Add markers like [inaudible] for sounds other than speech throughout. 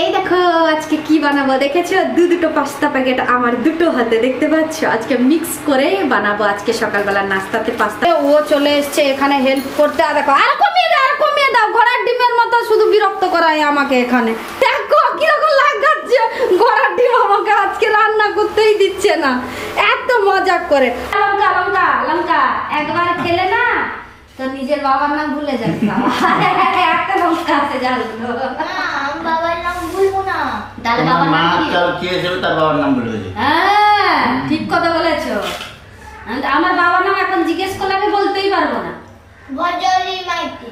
এই দেখো, আজকে কি বানাবো? দেখেছ? দু দুটো পাস্তা প্যাকেট আমার দুটো হাতে, দেখতে পাচ্ছ? আজকে মিক্স করে বানাবো আজকে সকালবেলা নাস্তাতে পাস্তা। ও চলে এসছে এখানে হেল্প করতে। আর দেখো, আর কমিয়ে দাও, আর কমিয়ে দাও। ঘোড়ার ডিমের মতো শুধু বিরক্ত করায় আমাকে এখানে। দেখো, কীরকম লাগাচ্ছে। ঘোড়ার ডিম আমাকে আজকে রান্না করতেই দিচ্ছে না। এত মজা করে। লঙ্কা লঙ্কা লঙ্কা, একবার খেলে না তো নিজের বাবার নাম ভুলে যাবে [laughs] একটা লঙ্কা আছে, জানো না, আমি বাবার নাম ভুলবো বাবার নাম কি? চাল তার বাবার নাম বলে দিয়েছে। হ্যাঁ ঠিক কথা বলেছ। আমার বাবার নাম এখন জিজ্ঞেস করলে আমি বলতেই পারব না। Bajli Maiti.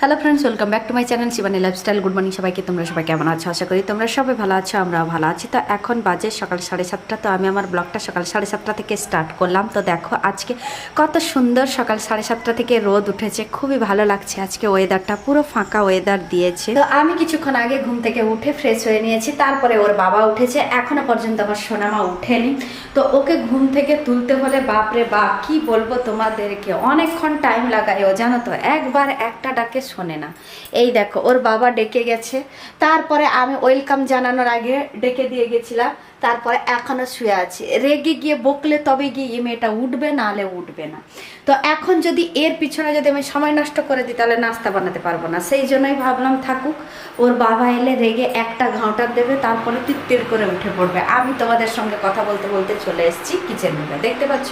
Hello friends welcome back to my channel Shivani lifestyle good morning সবাইকে, তোমরা সবাই কেমন আছো? আশা করি তোমরা সবাই ভালো আছো, আমরাও ভালো আছি। তো এখন বাজে সকাল সাড়ে সাতটা, তো আমি আমার ব্লগটা সকাল সাড়ে সাতটা থেকে স্টার্ট করলাম। তো দেখো আজকে কত সুন্দর সকাল সাড়ে সাতটা থেকে রোদ উঠেছে, খুবই ভালো লাগছে। আজকে ওয়েদারটা পুরো ফাঁকা ওয়েদার দিয়েছে। তো আমি কিছুক্ষণ আগে ঘুম থেকে উঠে ফ্রেশ হয়ে নিয়েছি, তারপরে ওর বাবা উঠেছে। এখনও পর্যন্ত আমার সোনামা উঠেনি। তো ওকে ঘুম থেকে তুলতে হলে, বাপরে বাপ, কি বলব তোমাদেরকে? অনেকক্ষণ টাইম লাগায় ও জানো তো? একবার একটা ডাকে শোনে না। এই দেখো, ওর বাবা ডেকে গেছে। তারপরে আমি ওয়েলকাম জানানোর আগে ডেকে দিয়ে গেছিলাম। তারপরে এখনও শুয়ে আছে। রেগে গিয়ে বকলে তবে গিয়ে এই মেয়েটা উঠবে, নাহলে উঠবে না। তো এখন যদি এর পিছনে যদি আমি সময় নষ্ট করে দিই, তাহলে নাস্তা বানাতে পারব না। সেই জন্যই ভাবলাম থাকুক, ওর বাবা এলে রেগে একটা ঘাঁটার দেবে, তারপরে তিত্তির করে উঠে পড়বে। আমি তোমাদের সঙ্গে কথা বলতে বলতে চলে এসেছি কিচেন রুমে দেখতে পাচ্ছ?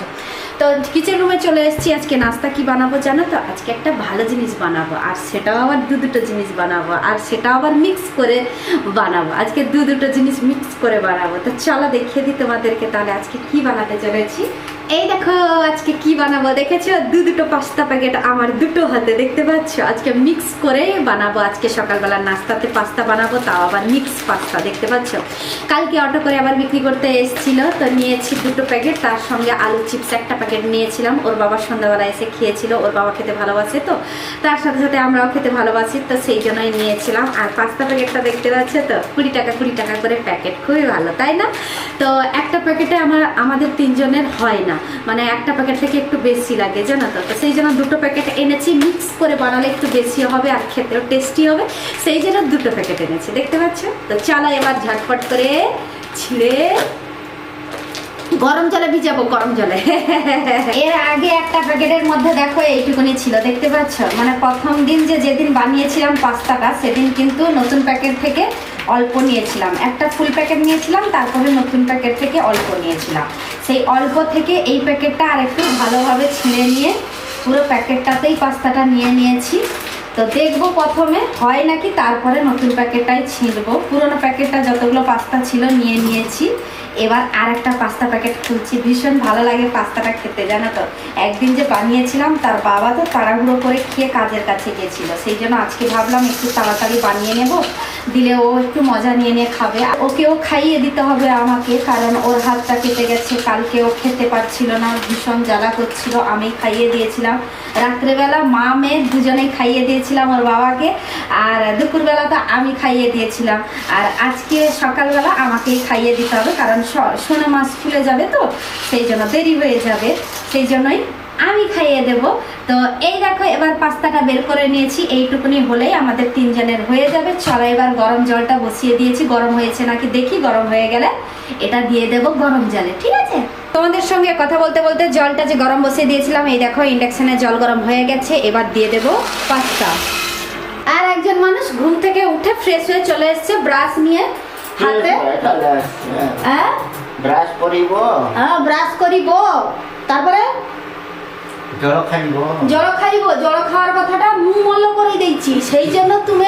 তো কিচেন রুমে চলে এসেছি, আজকে নাস্তা কি বানাবো জানো তো? আজকে একটা ভালো জিনিস বানাবো, আর সেটাও আবার দু দুটো জিনিস বানাবো, আর সেটাও আবার মিক্স করে বানাবো। আজকে দু দুটো জিনিস মিক্স করে বানাবো। তো চলো দেখিয়ে দিই তোমাদেরকে তাহলে আজকে কি বানাতে চলেছি। এই দেখো, আজকে কি বানাবো? দেখেছ? দু দুটো পাস্তা প্যাকেট আমার দুটো হাতে, দেখতে পাচ্ছ? আজকে মিক্স করে বানাবো। আজকে সকালবেলা নাস্তাতে পাস্তা বানাবো, তাও আবার মিক্স পাস্তা, দেখতে পাচ্ছ? কালকে অটো করে আবার বিক্রি করতে এসেছিল, তো নিয়েছি দুটো প্যাকেট। তার সঙ্গে আলু চিপস একটা প্যাকেট নিয়েছিলাম। ওর বাবা সন্ধ্যাবেলা এসে খেয়েছিল, ওর বাবা খেতে ভালোবাসে তো। তার সাথে সাথে আমরাও খেতে ভালোবাসি, তো সেই জন্যই নিয়েছিলাম। আর পাস্তা প্যাকেটটা দেখতে পাচ্ছ তো? কুড়ি টাকা কুড়ি টাকা করে প্যাকেট, খুবই ভালো, তাই না? তো একটা প্যাকেটে আমার, আমাদের তিনজনের হয় না। মানে একটা প্যাকেট থেকে একটু বেশি লাগে, জানো তো? তো সেই জন্য দুটো প্যাকেট এনেছি মিক্স করে বানালে একটু বেশি হবে আর খেতেও টেস্টি হবে। সেই জন্য দুটো প্যাকেট এনেছি, দেখতে পাচ্ছ? তো চলো এবার ঝটপট করে ছিঁড়ে গরম জলে ভিজাবো, গরম জলে। এর আগে একটা প্যাকেটের মধ্যে দেখো, এইটুকুনি ছিল, দেখতে পাচ্ছ? মানে প্রথম দিন যে যেদিন বানিয়েছিলাম পাস্তাটা, সেদিন কিন্তু নতুন প্যাকেট থেকে অল্প নিয়েছিলাম। একটা ফুল প্যাকেট নিয়েছিলাম, তারপরে নতুন প্যাকেট থেকে অল্প নিয়েছিলাম। সেই অল্প থেকে এই প্যাকেটটা আর একটু ভালোভাবে ছিঁড়ে নিয়ে পুরো প্যাকেটটাতেই পাস্তাটা নিয়ে নিয়েছি। তো দেখব প্রথমে, হয় নাকি তারপরে নতুন প্যাকেটটাই ছিঁড়বো। পুরোনো প্যাকেটটা যতগুলো পাস্তা ছিল নিয়ে নিয়েছি। এবার আর একটা পাস্তা প্যাকেট খুলছি। ভীষণ ভালো লাগে পাস্তাটা খেতে, জানো তো? একদিন যে বানিয়েছিলাম, তার বাবা তো তাড়াহুড়ো করে খেয়ে কাজের কাছে গেছিল। সেই জন্য আজকে ভাবলাম একটু তাড়াতাড়ি বানিয়ে নেব। দিলে ও একটু মজা নিয়ে নিয়ে খাবে। ওকেও খাইয়ে দিতে হবে আমাকে, কারণ ওর হাতটা কেটে গেছে। কালকে ও খেতে পারছিল না, ভীষণ জ্বালা করছিল। আমি খাইয়ে দিয়েছিলাম। রাত্রেবেলা মা মেয়ে দুজনেই খাইয়ে দিয়েছিলাম ওর বাবাকে, আর দুপুরবেলা তো আমি খাইয়ে দিয়েছিলাম। আর আজকে সকালবেলা আমাকেই খাইয়ে দিতে হবে, কারণ সোনা মাছ স্কুলে যাবে তো, সেই জন্য দেরি হয়ে যাবে। সেই জন্যই আমি খাইয়ে দেব। তো এই দেখো, এবার পাস্তাটা বের করে নিয়েছি। এইটুকুনি হলেই আমাদের তিনজনের হয়ে যাবে। চলো এবার গরম জলটা বসিয়ে দিয়েছি। গরম হয়েছে নাকি দেখি, গরম হয়ে গেলে এটা দিয়ে দেব গরম জলে, ঠিক আছে? তোমাদের সঙ্গে কথা বলতে বলতে জলটা যে গরম বসিয়ে দিয়েছিলাম এই দেখো ইন্ডাকশনে জল গরম হয়ে গেছে। এবার দিয়ে দেব পাস্তা। আর একজন মানুষ ঘুম থেকে উঠে ফ্রেশ হয়ে চলে এসেছে ব্রাশ নিয়ে হাতে। হ্যাঁ? ব্রাশ করিব। হ্যাঁ ব্রাশ করিব। তারপরে? জল খাইব। জল খাইব। জল খাওয়ার কথাটা মু মল্ল করে ଦେଇছি সেই জন্য তুমি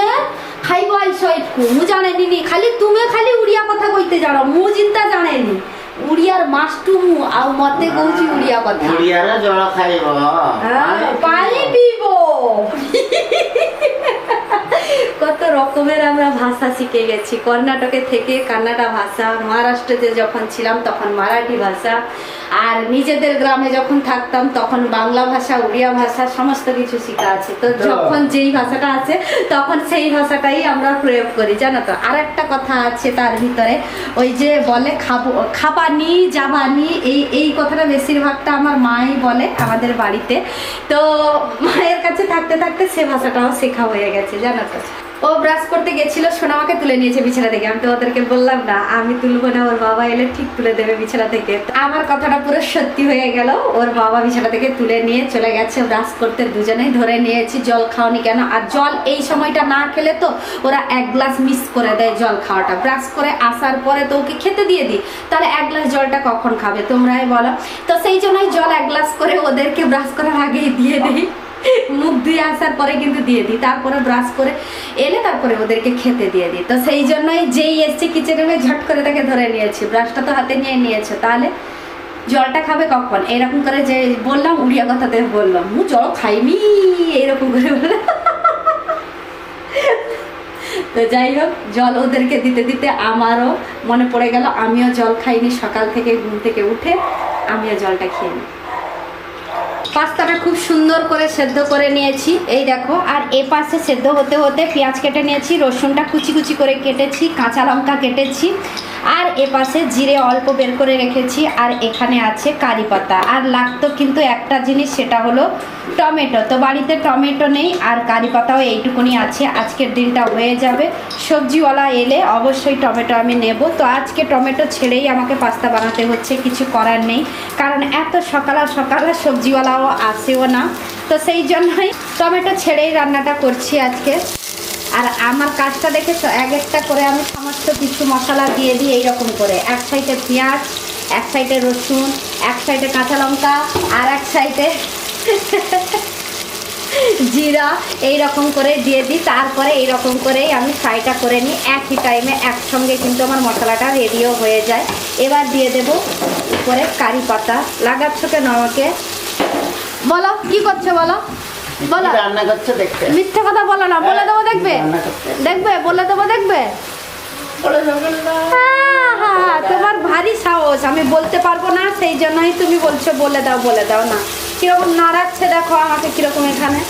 খাইব আইস একটু। মু জানেনি খালি তুমি খালি উড়িয়া কথা কইতে জানো। মু চিন্তা জানেনি উড়িয়ার মাস্টুমু আউ মতে কইছি উড়িয়া কথা। উড়িয়ার জল খাইব। হ্যাঁ, পানি পিব কত রকমের আমরা ভাষা শিখে গেছি। কর্ণাটকে থেকে কান্নাডা ভাষা মহারাষ্ট্রতে যখন ছিলাম তখন মারাঠি ভাষা আর নিজেদের গ্রামে যখন থাকতাম তখন বাংলা ভাষা উড়িয়া ভাষা সমস্ত কিছু শেখা আছে। তো যখন যেই ভাষাটা আছে তখন সেই ভাষাটাই আমরা প্রয়োগ করি জানো তো। আর একটা কথা আছে তার ভিতরে ওই যে বলে খাব খাবানি যাবানি এই এই কথাটা বেশিরভাগটা আমার মাই বলে আমাদের বাড়িতে। তো মায়ের কাছে থাকতে থাকতে সে ভাষাটাও শেখা হয়ে গেছে জানো তো। ও ব্রাশ করতে গেছিল, সোনা সোনামাকে তুলে নিয়েছে বিছানা থেকে। আমি তো ওদেরকে বললাম না, আমি তুলবো না, ওর বাবা এলে ঠিক তুলে দেবে বিছানা থেকে। আমার কথাটা পুরো সত্যি হয়ে গেল, ওর বাবা বিছানা থেকে তুলে নিয়ে চলে গেছে ব্রাশ করতে দুজনেই ধরে নিয়েছি, জল খাওনি কেন? আর জল এই সময়টা না খেলে তো ওরা এক গ্লাস মিস করে দেয় জল খাওয়াটা। ব্রাশ করে আসার পরে তো ওকে খেতে দিয়ে দিই, তাহলে এক গ্লাস জলটা কখন খাবে তোমরাই বলো। তো সেই জন্যই জল এক গ্লাস করে ওদেরকে ব্রাশ করার আগেই দিয়ে দিই। মুখ ধুয়ে আসার পরে কিন্তু দিয়ে দিই। তারপরে ব্রাশ করে এলে তারপরে ওদেরকে খেতে দিয়ে দিই। তো সেই জন্যই যেই এসছে কিচেন ঝট করে তাকে ধরে নিয়েছি। ব্রাশটা তো হাতে নিয়ে নিয়েছে। তাহলে জলটা খাবে কখন? এরকম করে যে বললাম, উড়িয়া কথাতে বললাম মু জল খাইনি? এইরকম করে বললাম। তো যাই হোক, জল ওদেরকে দিতে দিতে আমারও মনে পড়ে গেল, আমিও জল খাইনি সকাল থেকে ঘুম থেকে উঠে, আমিও জলটা খেয়ে নিই। পাস্তাটা খুব সুন্দর করে সেদ্ধ করে নিয়েছি। এই দেখো, আর এ পাশে সেদ্ধ হতে হতে পেঁয়াজ কেটে নিয়েছি, রসুনটা কুচি কুচি করে কেটেছি, কাঁচা লঙ্কা কেটেছি। আর এ পাশে জিরে অল্প বের করে রেখেছি, আর এখানে আছে কারি পাতা। আর লাগতো কিন্তু একটা জিনিস, সেটা হলো টমেটো। তো বাড়িতে টমেটো নেই, আর কারি পাতাও এইটুকুনি আছে। আজকের দিনটা হয়ে যাবে। সবজিওয়ালা এলে অবশ্যই টমেটো আমি নেব। তো আজকে টমেটো ছেড়েই আমাকে পাস্তা বানাতে হচ্ছে, কিছু করার নেই। কারণ এত সকাল সকালে সবজিওয়ালাও আসেও না। তো সেই জন্যই টমেটো ছেড়েই রান্নাটা করছি আজকে। আর আমার কাজটা দেখেছ? এক একটা করে আমি সমস্ত কিছু মশলা দিয়ে দিই এইরকম করে। এক সাইডে পেঁয়াজ, এক সাইডে রসুন, এক সাইডে কাঁচা লঙ্কা, আর এক সাইডে জিরা এই রকম করে দিয়ে দিই। তারপরে এই রকম করেই আমি ফ্রাইটা করে নিই। একই টাইমে একসঙ্গে কিন্তু আমার মশলাটা রেডিও হয়ে যায়। এবার দিয়ে দেব উপরে কারি পাতা। লাগাচ্ছ কেন আমাকে? বলো, কি করছ বলো? বলো। রান্না করছে দেখতে। মিথ্যে কথা বলো না বলে দেবো দেখবে? দেখবে? বলে দেবো দেখবে? হ্যাঁ, হ্যাঁ, তোমার ভারী সাহস আমি বলতে পারব না সেই জন্যই তুমি বলছো বলে দাও বলে দাও না। কীরকম নাড়াচ্ছে দেখো আমাকে কীরকম এখানে?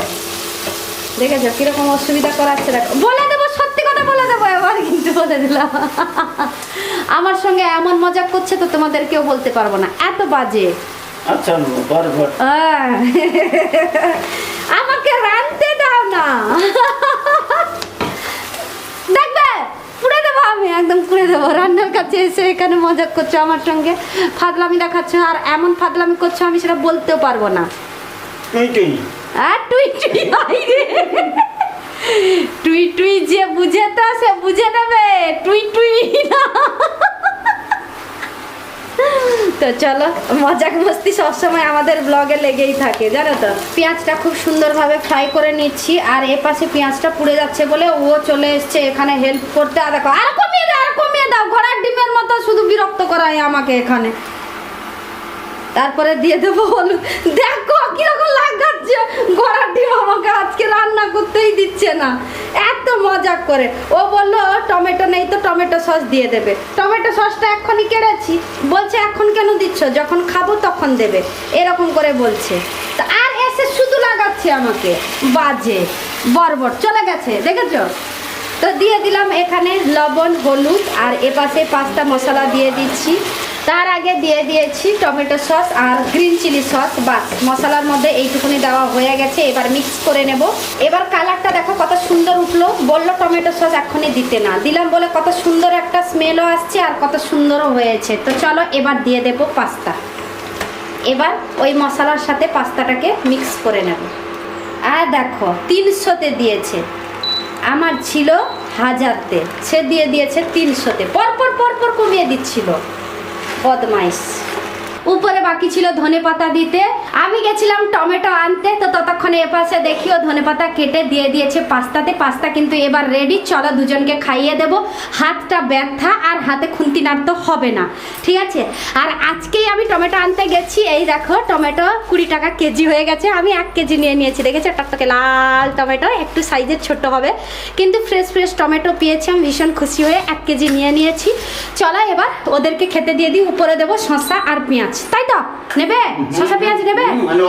দেখেছ? কীরকম অসুবিধা করাচ্ছে দেখো। বলে দেবো সত্যি কথা বলে দেবো এবার কিন্তু বলে দিলাম। আমার সঙ্গে এমন মজা করছে তো তোমাদের কেউ বলতে পারব না। এত বাজে। আচ্ছা আমাকে রানতে দাও না। দেখবে পুড়ে দেবো আমি একদম পুড়ে দেবো। রান্নার কাছে এসে এখানে মজা করছ আমার সঙ্গে। ফাদলামি দেখাচ্ছ আর এমন ফাদলামি করছ আমি সেটা বলতেও পারব না। আর টুই। টুই হাই টুই টুই যে বুঝে তো সে বুঝে নেবে। টুই টুই না। তো চলো, মজাক মস্তি সবসময় আমাদের ব্লগে লেগেই থাকে, জানো তো? পেঁয়াজটা খুব সুন্দরভাবে ফ্রাই করে নিচ্ছি, আর এ পাশে পেঁয়াজটা পুড়ে যাচ্ছে বলে ও চলে এসছে এখানে হেল্প করতে। আর দেখো, আর কমিয়ে দাও, আর কমিয়ে দাও, ঘোড়ার ডিমের মতো শুধু বিরক্ত করায় আমাকে এখানে। তারপরে দিয়ে দেবো হলুদ। দেখো কীরকম লাগাচ্ছে। ঘোড়ার ডিম আমাকে আজকে রান্না করতেই দিচ্ছে না। এত মজা করে। ও বলল, টমেটো নেই তো, টমেটো সস দিয়ে দেবে। টমেটো সসটা এক্ষুনি কেড়েছি। বলছে, এখন কেন দিচ্ছ? যখন খাব তখন দেবে। এরকম করে বলছে। তা আর এসে শুধু লাগাচ্ছে আমাকে। বাজে। বরবর চলে গেছে, দেখেছ? তো দিয়ে দিলাম এখানে লবণ, হলুদ, আর এপাশে পাঁচটা মশলা দিয়ে দিচ্ছি। তার আগে দিয়ে দিয়েছি টমেটো সস আর গ্রিন চিলি সস, বাস। মশলার মধ্যে এইটুকুনি দেওয়া হয়ে গেছে, এবার মিক্স করে নেব। এবার কালারটা দেখো কত সুন্দর উঠল। বলল টমেটো সস এখনই দিতে না। দিলাম বলে কত সুন্দর একটা স্মেলও আসছে আর কত সুন্দরও হয়েছে। তো চলো এবার দিয়ে দেব পাস্তা। এবার ওই মশলার সাথে পাস্তাটাকে মিক্স করে নেব। আর দেখো, তিনশোতে দিয়েছে। আমার ছিল হাজারতে। সে দিয়ে দিয়েছে তিনশোতে। পরপর পরপর কমিয়ে দিচ্ছিল। বদমাইশ উপরে বাকি ছিল ধনে পাতা দিতে। আমি গেছিলাম টমেটো আনতে, তো ততক্ষণে এপাশে দেখিও ধনে পাতা কেটে দিয়ে দিয়েছে পাস্তাতে। পাস্তা কিন্তু এবার রেডি চলো দুজনকে খাইয়ে দেব। হাতটা ব্যথা আর হাতে খুন্তি নাড়তে হবে না, ঠিক আছে? আর আজকেই আমি টমেটো আনতে গেছি, এই দেখো টমেটো কুড়ি টাকা কেজি হয়ে গেছে। আমি এক কেজি নিয়ে নিয়েছি, দেখেছ? টকটকে লাল টমেটো, একটু সাইজের ছোট হবে। কিন্তু ফ্রেশ ফ্রেশ টমেটো পেয়েছি আমি, ভীষণ খুশি হয়ে এক কেজি নিয়ে নিয়েছি। চলো এবার ওদেরকে খেতে দিয়ে দিই, উপরে দেবো শসা আর পেঁয়াজ, তাই তো? নেবে? শসা পেঁয়াজ নেবে? মানে।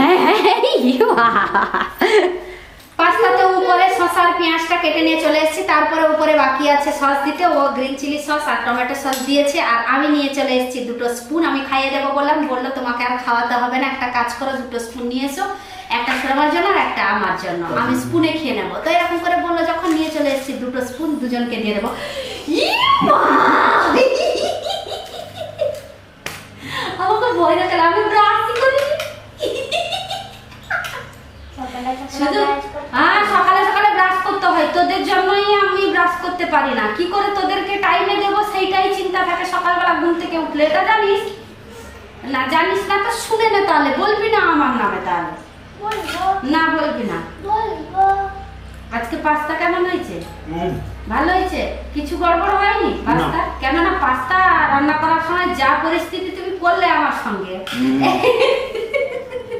হ্যাঁ হ্যাঁ, বাবা। পাস্তাতে উপরে শসা আর পেঁয়াজটা কেটে নিয়ে চলে এসেছি। তারপরে উপরে বাকি আছে সস দিতে। ও গ্রিন চিলি সস আর টমেটো সস দিয়েছে। আর আমি নিয়ে চলে এসেছি দুটো স্পুন। আমি খাইয়ে দেবো বললাম বলল তোমাকে আর খাওয়াতে হবে না। একটা কাজ করো দুটো স্পুন নিয়ে এসো। একটা সোনামার জন্য আর একটা আমার জন্য। আমি স্পুনে খেয়ে নেব। তো এরকম করে বলল যখন নিয়ে চলে এসেছি দুটো স্পুন দুজনকে দিয়ে দেবো। ই মা! আমাকে ভয় দেখে আমি ব্রাশই করিনি সকালে শুধু সকালে brush করতে হ্যাঁ সকালে সকালে ব্রাশ করতে হয়। তোদের জন্যই আমি ব্রাশ করতে পারি না। কি করে তোদেরকে টাইমে দেব সেইটাই চিন্তা থাকে সকালবেলা ঘুম থেকে উঠলে। এটা জানিস? না জানিস না তো শুনে নে তাহলে। বলবি না আমার নামে তাহলে। না বলবি না। আজকে পাস্তা কেমন হয়েছে? ভালো হয়েছে? কিছু গড়বড় হয়নি পাস্তা? কেননা পাস্তা রান্না করার সময় যা পরিস্থিতি তুমি করলে আমার সঙ্গে।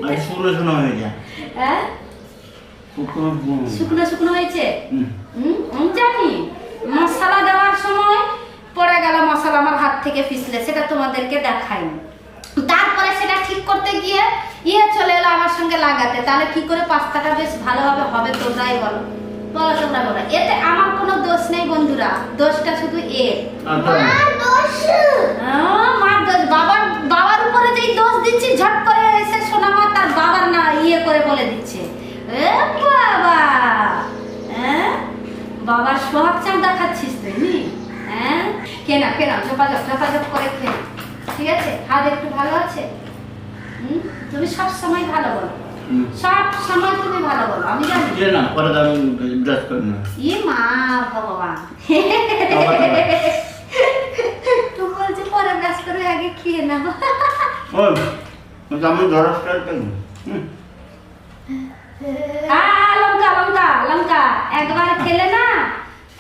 আর শুকনো শুকনো হয়ে যায়। হ্যাঁ? শুকনো শুকনো। হয়েছে? হুম। জানি মশলা দেওয়ার সময় পড়ে গেল মশলা আমার হাত থেকে পিছলে সেটা তোমাদেরকে দেখাইনি তারপরে সেটা ঠিক করতে গিয়ে ইয়ে চলে এলো আমার সঙ্গে লাগাতে। তাহলে কি করে পাস্তাটা বেশ ভালোভাবে হবে তোমরাই বলো। বলো তোমরা বলো। এতে আমার কোনো দোষ নেই বন্ধুরা। দোষটা শুধু এর। দোষ আহ, মার দোষ বাবার বাবার উপরে যেই দোষ দিচ্ছি ঝট করে এসে শোনামা তার বাবার না ইয়ে করে বলে দিচ্ছে এ বাবা হ্যাঁ বাবার সোহাগ চাঁদ দেখাচ্ছিস তুই নি হ্যাঁ কেনা কেনা ঝোপাঝপ ঝোপাঝপ করে খেয়ে ঠিক আছে হাত একটু ভালো আছে হুম তুমি সব সময় ভালো বলো। সব সময় তুমি ভালো বলো আমি জানি। যে না পরে আমি ব্রাশ করি না। ই মা ভগবান। আবার। তুই পরে ব্রাশ করে আগে খেয়ে নেব ওই আমি ধরা স্টার্ট করি হুম। আ, লঙ্কা লঙ্কা লঙ্কা। একবার খেলে না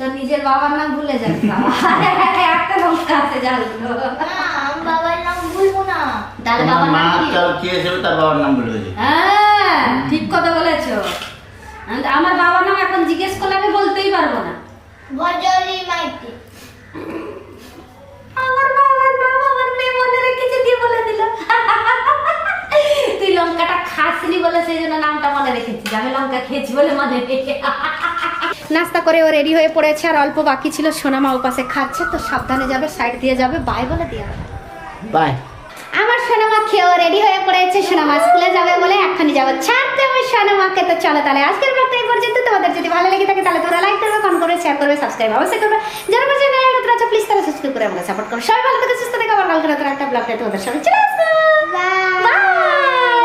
তো নিজের বাবার নাম ভুলে যাবে [laughs] একটা লঙ্কা আছে জানলো আমি বাবার নাম ভুলবো না। তাহলে বাবার নাম কি? চাল খেয়েছিল তার বাবার নাম বলে দিয়েছে হ্যাঁ ঠিক কথা বলেছ। আমার বাবার নাম এখন জিজ্ঞেস করলে আমি বলতেই পারব না। ভজলি মাইতি। আমার বাবার নাম আমার মেয়ে মনে রেখেছে বলে দিল। তুই লঙ্কাটা খাসনি বলে সেই জন্য নামটা মনে রেখেছিস। আমি লঙ্কা খেয়েছি বলে মনে রেখে নাস্তা করে ও রেডি হয়ে পড়েছে আর অল্প বাকি ছিল। সোনামা ওপাশে খাচ্ছে তো সাবধানে যাবে সাইড দিয়ে যাবে। বাই বলে দিয়ে বাই। আমার সোনামা খেয়েও রেডি হয়ে পড়েছে। সোনামা স্কুলে যাবে বলে এখনই যাব। ছাড়তে হবে সোনামাকে তো চলো তাহলে আজকের ব্লগটা এই পর্যন্ত। তোমাদের যদি ভালো লেগে থাকে তাহলে তোমরা লাইক করবে কমেন্ট করবে শেয়ার করবে সাবস্ক্রাইব অবশ্যই করবে। যারা প্লিজ তারা সাবস্ক্রাইব করে আমাকে সাপোর্ট করো। সবাই ভালো থেকে, সুস্থ থেকে, আবার কালকে রাতের একটা ব্লগটা তোমাদের সবাই চলে আসব